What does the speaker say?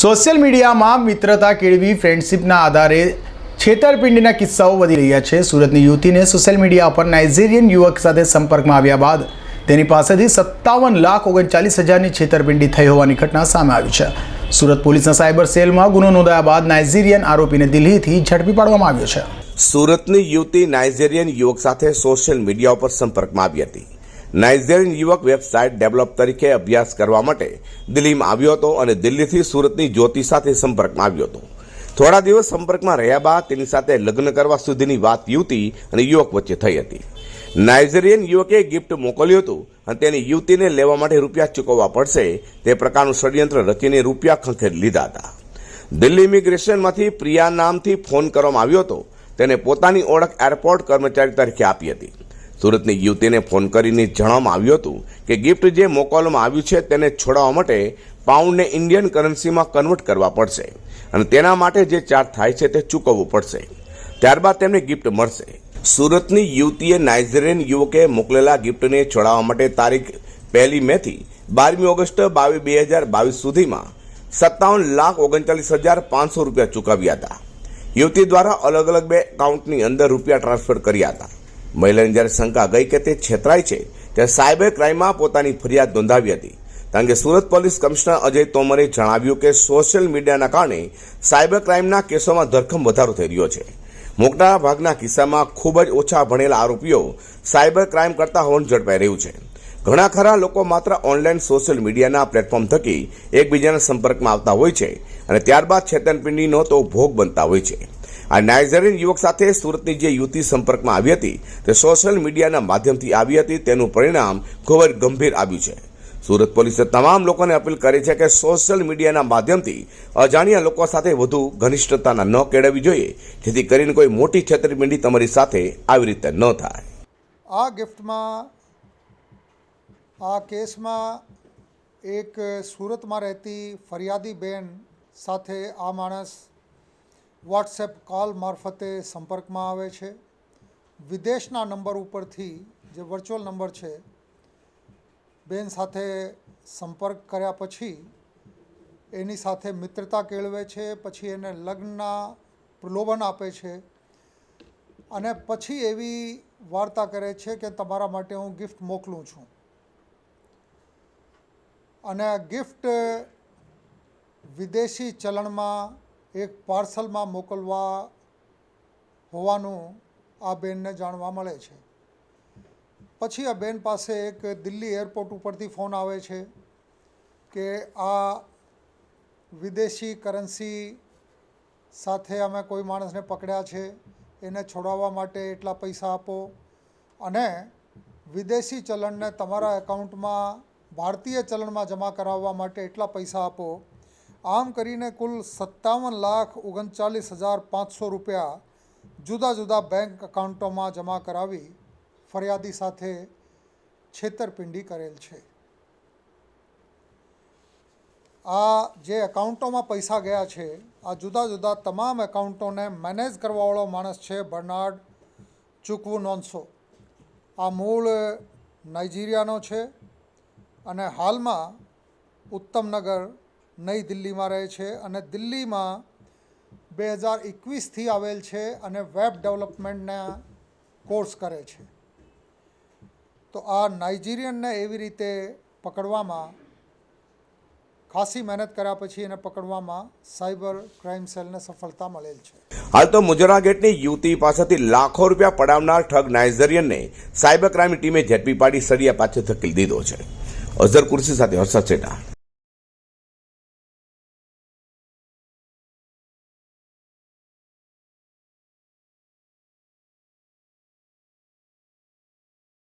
Social મીડિયામાં મિત્રતા કેળવી ફ્રેન્ડશિપના આધારે છેતરપિંડીના કિસ્સાઓ વધી રહ્યા છે. સુરતની યુવતીને સોશિયલ મીડિયા પર નાઇજીરિયન યુવક સાથે સંપર્કમાં આવ્યા બાદ તેની પાસેથી સત્તાવન લાખ ઓગણચાલીસ હજારની છેતરપિંડી થઈ હોવાની ઘટના સામે આવી છે. સુરત પોલીસના સાયબર સેલમાં ગુનો નોંધાયા બાદ નાઇજીરિયન આરોપીને દિલ્હીથી ઝડપી પાડવામાં આવ્યો છે. સુરતની યુવતી નાઇજેરિયન યુવક સાથે સોશિયલ મીડિયા ઉપર સંપર્કમાં આવી હતી. નાઇજેરિયન યુવક વેબસાઇટ ડેવલપ તરીકે અભ્યાસ કરવા માટે દિલ્હીમાં આવ્યો હતો અને દિલ્હીથી સુરતની જ્યોતિ સાથે સંપર્કમાં આવ્યો હતો. થોડા દિવસ સંપર્કમાં રહ્યા બાદ તેની સાથે લગ્ન કરવા સુધીની વાત યુવતી અને યુવક વચ્ચે થઈ હતી. નાઇજેરિયન યુવકે ગિફ્ટ મોકલ્યું હતું અને તેની યુવતીને લેવા માટે રૂપિયા ચૂકવવા પડશે. તે પ્રકારનું ષડયંત્ર રચીને રૂપિયા ખંખેરી લીધા હતા. દિલ્હી ઇમિગ્રેશનમાંથી પ્રિયા નામથી ફોન કરવામાં આવ્યો હતો. તેને પોતાની ઓળખ એરપોર્ટ કર્મચારી તરીકે આપી હતી. સુરતની યુવતીને ફોન કરીને જણાવવામાં આવ્યું હતું કે ગિફ્ટ જે મોકલવામાં આવ્યું છે તેને છોડાવવા માટે પાઉન્ડને ઇન્ડિયન કરન્સીમાં કન્વર્ટ કરવા પડશે અને તેના માટે જે ચાર્જ થાય છે તે ચૂકવવું પડશે. ત્યારબાદ તેમને ગિફ્ટ મળશે. સુરતની યુવતીએ નાઇજેરિયન યુવકે મોકલેલા ગિફ્ટને છોડાવવા માટે તારીખ પહેલી મેથી બારમી ઓગસ્ટ બાવીસ બે હજાર બાવીસ સુધીમાં સત્તાવન લાખ ઓગણચાલીસ હજાર પાંચસો રૂપિયા ચૂકવ્યા હતા. યુવતી દ્વારા અલગ અલગ બે એકાઉન્ટની અંદર રૂપિયા ટ્રાન્સફર કર્યા હતા. મહિલાને જ્યારે શંકા ગઈ કે તે છેતરાય છે, ત્યારે સાયબર ક્રાઇમમાં પોતાની ફરિયાદ નોંધાવી હતી. કારણ કે સુરત પોલીસ કમિશનર અજય તોમરે જણાવ્યું કે સોશિયલ મીડિયાના કારણે સાયબર ક્રાઇમના કેસોમાં ધરખમ વધારો થઈ રહ્યો છે. મોટા ભાગના કિસ્સામાં ખૂબ જ ઓછા ભણેલા આરોપીઓ સાયબર ક્રાઇમ કરતા હોવાનું ઝડપાઈ રહ્યું છે. ઘણા ખરા લોકો માત્ર ઓનલાઈન સોશિયલ મીડિયાના પ્લેટફોર્મ થકી એકબીજાના સંપર્કમાં આવતા હોય છે અને ત્યારબાદ છેતરપિંડીનો તો ભોગ બનતા હોય છે. આ નાઇજેરિયન યુવક સાથે સુરતની જે યુવતી સંપર્કમાં આવી હતી, તે સોશિયલ મીડિયાના માધ્યમથી આવી હતી, તેનું પરિણામ ખૂબ જ ગંભીર આવ્યું છે. સુરત પોલીસે તમામ લોકોને અપીલ કરી છે કે સોશિયલ મીડિયાના માધ્યમથી અજાણ્યા લોકો સાથે વધુ ઘનિષ્ઠતાના ન કેળવવી જોઈએ, જેથી કરીને કોઈ મોટી છેતરપિંડી તમારી સાથે આવી રીતે ન થાય. આ ગિફ્ટમાં, આ કેસમાં એક સુરતમાં રહેતી ફરિયાદી બેન સાથે આ માણસ વોટ્સએપ કોલ મારફતે સંપર્કમાં આવે છે. વિદેશના નંબર ઉપરથી જે વર્ચ્યુઅલ નંબર છે, બેન સાથે સંપર્ક કર્યા પછી એની સાથે મિત્રતા કેળવે છે, પછી એને લગ્નના પ્રલોભન આપે છે અને પછી એવી વાર્તા કરે છે કે તમારા માટે હું ગિફ્ટ મોકલું છું. અને ગિફ્ટ વિદેશી ચલણમાં એક પાર્સલમાં મોકલવા હોવાનું આ બેનને જાણવા મળે છે. પછી આ બેન પાસે એક દિલ્હી એરપોર્ટ ઉપરથી ફોન આવે છે કે આ વિદેશી કરન્સી સાથે અમે કોઈ માણસને પકડ્યા છે, એને છોડાવવા માટે એટલા પૈસા આપો અને વિદેશી ચલણને તમારા એકાઉન્ટમાં, ભારતીય ચલણમાં જમા કરાવવા માટે એટલા પૈસા આપો આમ કરીને કુલ સત્તાવન લાખ ઓગણચાલીસ હજાર પાંચસો રૂપિયા જુદા જુદા બેંક એકાઉન્ટોમાં જમા કરાવી ફરિયાદી સાથે છેતરપિંડી કરેલ છે. આ જે એકાઉન્ટોમાં પૈસા ગયા છે, આ જુદા જુદા તમામ એકાઉન્ટોને મેનેજ કરવાવાળો માણસ છે બર્નાર્ડ ચૂકવું નોનસો. આ મૂળ નાઇજીરિયાનો છે અને હાલમાં ઉત્તમનગર નઈ દિલ્હીમાં રહે છે અને દિલ્હીમાં બે હજાર એકવીસથી આવેલ છે અને વેબ ડેવલપમેન્ટના કોર્સ કરે છે. તો આ નાઇજીરિયનને એવી રીતે પકડવામાં, ખાસી મહેનત કર્યા પછી એને પકડવામાં સાયબર ક્રાઇમ સેલને સફળતા મળેલ છે. હાલ તો મુજરા ગેટની યુવતી પાસેથી લાખો રૂપિયા પડાવનાર ઠગ નાઇજેરિયનને સાયબર ક્રાઇમ ટીમે ઝડપી પાડી સળિયા પાછળ ધકેલી દીધો છે. અઝર કુર્સી સાથે હર્ષદ સેટા